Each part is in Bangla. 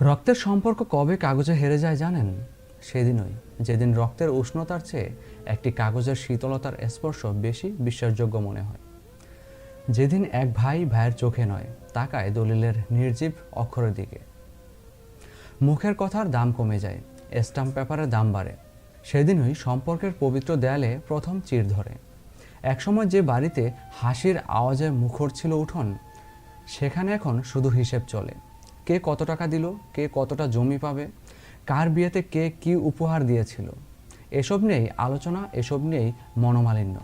রক্তের সম্পর্ক কবে কাগজে হেরে যায় জানেন? সেদিনই। যেদিন রক্তের উষ্ণতার চেয়ে একটি কাগজের শীতলতার স্পর্শ বেশি বিশ্বাসযোগ্য মনে হয়। যেদিন এক ভাই ভাইয়ের চোখে নয়, তাকায় দলিলের নির্জীব অক্ষরের দিকে। মুখের কথার দাম কমে যায়, স্টাম্প পেপারের দাম বাড়ে। সেদিনই সম্পর্কের পবিত্র দেয়ালে প্রথম চির ধরে। একসময় যে বাড়িতে হাসির আওয়াজে মুখর ছিল উঠোন, সেখানে এখন শুধু হিসেব চলে। কে কত টাকা দিল, কে কতটা জমি পাবে, কার বিয়েতে কে কি উপহার দিয়েছিল, এসব নিয়েই আলোচনা, এসব নিয়েই মনোমালিন্য।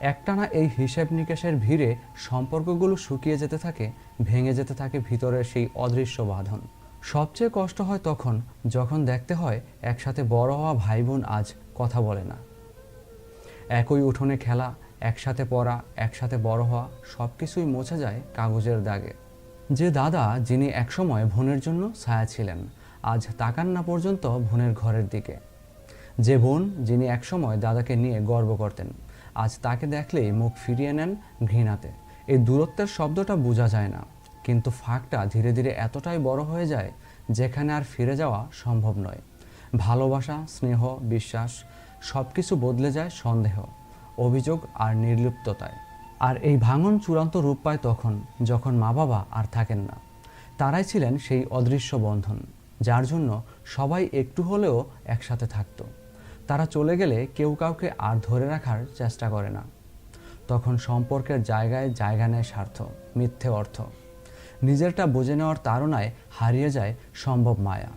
একটানা এই হিসেব নিকেশের ভিড়ে সম্পর্কগুলো শুকিয়ে যেতে থাকে, ভেঙে যেতে থাকে ভিতরের সেই অদৃশ্য বাঁধন। সবচেয়ে কষ্ট হয় তখন যখন দেখতে হয় একসাথে বড় হওয়া ভাই বোন আজ কথা বলে না। একই উঠোনে খেলা, একসাথে পড়া, একসাথে বড় হওয়া সব কিছুই মুছে যায় কাগজের দাগে। যে দাদা যিনি একসময় বোনের জন্য ছায়া ছিলেন, আজ তাকান না পর্যন্ত বোনের ঘরের দিকে। যে বোন যিনি একসময় দাদাকে নিয়ে গর্ব করতেন, আজ তাকে দেখলেই মুখ ফিরিয়ে নেন ঘৃণাতে। এই দূরত্বের শব্দটা বোঝা যায় না, কিন্তু ফাঁকটা ধীরে ধীরে এতটাই বড় হয়ে যায় যেখানে আর ফিরে যাওয়া সম্ভব নয়। ভালোবাসা, স্নেহ, বিশ্বাস সব কিছু বদলে যায় সন্দেহ, অভিযোগ আর নির্লিপ্ততায়। আর এই ভাঙন চূড়ান্ত রূপ পায় তখন, যখন মা বাবা আর থাকেন না। তারাই ছিলেন সেই অদৃশ্য বন্ধন, যার জন্য সবাই একটু হলেও একসাথে থাকতো। তারা চলে গেলে কেউ কাউকে আর ধরে রাখার চেষ্টা করে না। তখন সম্পর্কের জায়গায় জায়গা নেয় স্বার্থ, মিথ্যে অর্থ। নিজেরটা বুঝে নেওয়ার তাড়নায় হারিয়ে যায় সম্ভব মায়া।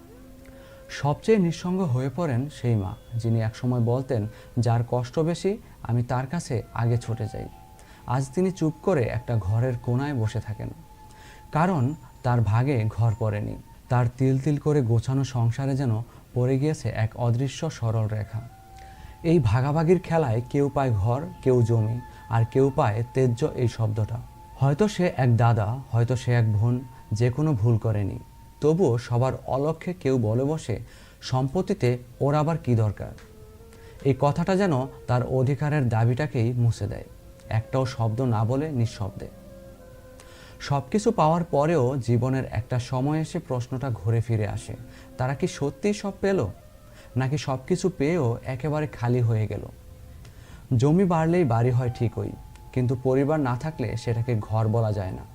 সবচেয়ে নিঃসঙ্গ হয়ে পড়েন সেই মা, যিনি একসময় বলতেন, যার কষ্ট বেশি, আমি তার কাছে আগে ছুটে যাই। আজ তিনি চুপ করে একটা ঘরের কোনায় বসে থাকেন। কারণ তার ভাগে ঘর পড়েনি। তার তিল তিল করে গোছানো সংসারে যেন পড়ে গিয়েছে এক অদৃশ্য সরল রেখা। এই ভাগাভাগির খেলায় কেউ পায় ঘর, কেউ জমি, আর কেউ পায় তেজ্য এই শব্দটা। হয়তো সে এক দাদা, হয়তো সে এক বোন, যে কোনো ভুল করেনি। তবুও সবার অলক্ষ্যে কেউ বলে বসে, সম্পত্তিতে ওর আবার কী দরকার? এই কথাটা যেন তার অধিকারের দাবিটাকেই মুছে দেয়। একটাও শব্দ না বলে নিঃশব্দে। সব কিছু পাওয়ার পরেও জীবনের একটা সময় এসে প্রশ্নটা ঘুরে ফিরে আসে, তারা কি সত্যিই সব পেল? নাকি সব কিছু পেয়েও একেবারে খালি হয়ে গেল? জমি বাড়লেই বাড়ি হয় ঠিকই, কিন্তু পরিবার না থাকলে সেটাকে ঘর বলা যায় না।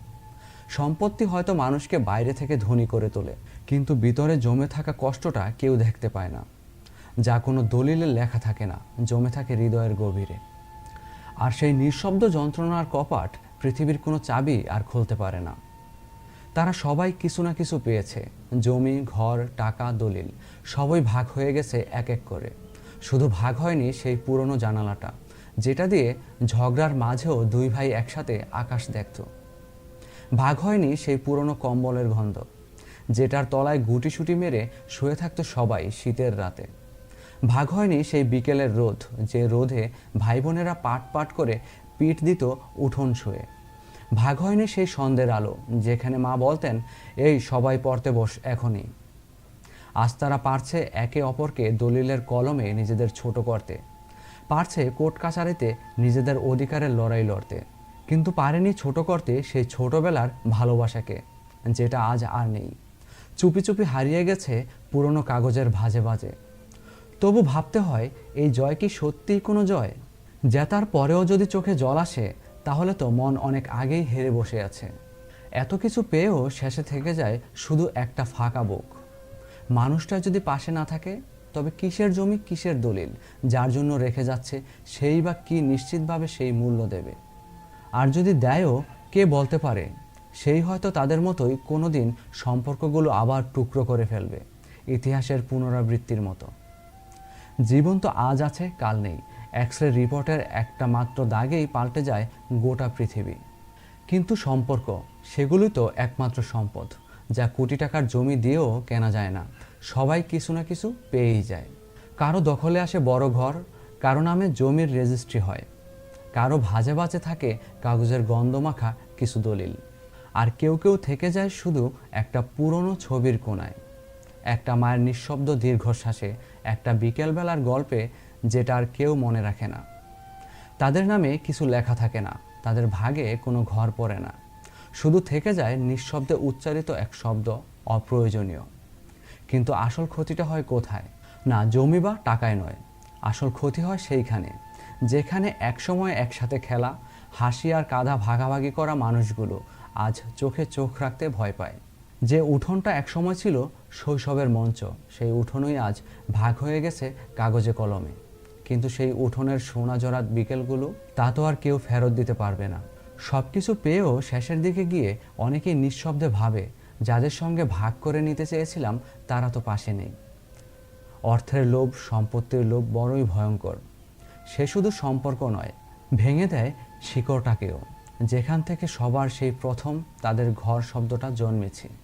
সম্পত্তি হয়তো মানুষকে বাইরে থেকে ধনী করে তোলে, কিন্তু ভিতরে জমে থাকা কষ্টটা কেউ দেখতে পায় না। যা কোনো দলিলে লেখা থাকে না, জমে থাকে হৃদয়ের গভীরে। আর সেই নিঃশব্দ যন্ত্রণার কপাট পৃথিবীর কোনো চাবি আর খুলতে পারে না। তারা সবাই কিছু না কিছু পেয়েছে। জমি, ঘর, টাকা, দলিল সবই ভাগ হয়ে গেছে এক এক করে। শুধু ভাগ হয়নি সেই পুরনো জানালাটা, যেটা দিয়ে ঝগড়ার মাঝেও দুই ভাই একসাথে আকাশ দেখত। ভাগ হয়নি সেই পুরনো কম্বলের গন্ধ, যেটার তলায় গুটি গুটিসুটি মেরে শুয়ে থাকতো সবাই শীতের রাতে। ভাগ হয়নি সেই বিকেলের রোদ, যে রোদে ভাই বোনেরা পাট পাট করে পিঠ দিত উঠোন শুয়ে ভাগ হয়নি সেই সন্ধ্যের আলো, যেখানে মা বলতেন, এই সবাই পড়তে বস এখনই। আজ তারা পারছে একে অপরকে দলিলের কলমে নিজেদের ছোট করতে। পারছে কোর্ট কাছারিতে নিজেদের অধিকারের লড়াই লড়তে। কিন্তু পারেনি ছোট করতে সেই ছোটবেলার ভালোবাসাকে, যেটা আজ আর নেই। চুপি চুপি হারিয়ে গেছে পুরনো কাগজের ভাজে ভাজে। তবু ভাবতে হয়, এই জয় কি সত্যিই কোনো জয়? জেতার পরেও যদি চোখে জল আসে, তাহলে তো মন অনেক আগেই হেরে বসে আছে। এত কিছু পেয়েও শেষে থেকে যায় শুধু একটা ফাঁকা বুক। মানুষটা যদি পাশে না থাকে, তবে কিসের জমি কিসের দলিল? যার জন্য রেখে যাচ্ছে, সেই বা কি নিশ্চিতভাবে সেই মূল্য দেবে? আর যদি দেয়ও, কে বলতে পারে? সেই হয়তো তাদের মতোই কোনো দিন সম্পর্কগুলো আবার টুকরো করে ফেলবে, ইতিহাসের পুনরাবৃত্তির মতো। জীবন তো আজ আছে, কাল নেই। এক্স রে রিপোর্টের একটা মাত্র দাগেই পাল্টে যায় গোটা পৃথিবী। কিন্তু সম্পর্ক, সেগুলোই তো একমাত্র সম্পদ, যা কোটি টাকার জমি দিয়েও কেনা যায় না। সবাই কিছু না কিছু পেয়েই যায়। কারও দখলে আসে বড় ঘর, কারও নামে জমির রেজিস্ট্রি হয়। কারও ভাজে ভাজে থাকে কাগজের গন্ধমাখা কিছু দলিল। আর কেউ কেউ থেকে যায় শুধু একটা পুরনো ছবির কোনায় একটা মায়ের নিঃশব্দ দীর্ঘশ্বাসে একটা বিকেলবেলার গল্পে যেটা আর কেউ মনে রাখে না। তাদের নামে কিছু লেখা থাকে না, তাদের ভাগে কোনো ঘর পড়ে না। শুধু থেকে যায় নিঃশব্দে উচ্চারিত এক শব্দ, অপ্রয়োজনীয়। কিন্তু আসল ক্ষতিটা হয় কোথায়? না জমি বা টাকায় নয়। আসল ক্ষতি হয় সেইখানে, যেখানে একসময় একসাথে খেলা, হাসি আর কাঁধা ভাগাভাগি করা মানুষগুলো আজ চোখে চোখ রাখতে ভয় পায়। যে উঠোনটা একসময় ছিল শৈশবের মঞ্চ, সেই উঠোনই আজ ভাগ হয়ে গেছে কাগজে কলমে। কিন্তু সেই উঠোনের সোনা জড়াত বিকেলগুলো, তা তো আর কেউ ফেরত দিতে পারবে না। সব কিছু পেয়েও শেষের দিকে গিয়ে অনেকেই নিঃশব্দে ভাবে, যাদের সঙ্গে ভাগ করে নিতে চেয়েছিলাম, তারা তো পাশে নেই। অর্থের লোভ, সম্পত্তির লোভ বড়ই ভয়ঙ্কর। সে শুধু সম্পর্ক নয়, ভেঙে দেয় শিকড়টাকেও। যেখান থেকে সবার সেই প্রথম, তাদের ঘর শব্দটা জন্মেছে।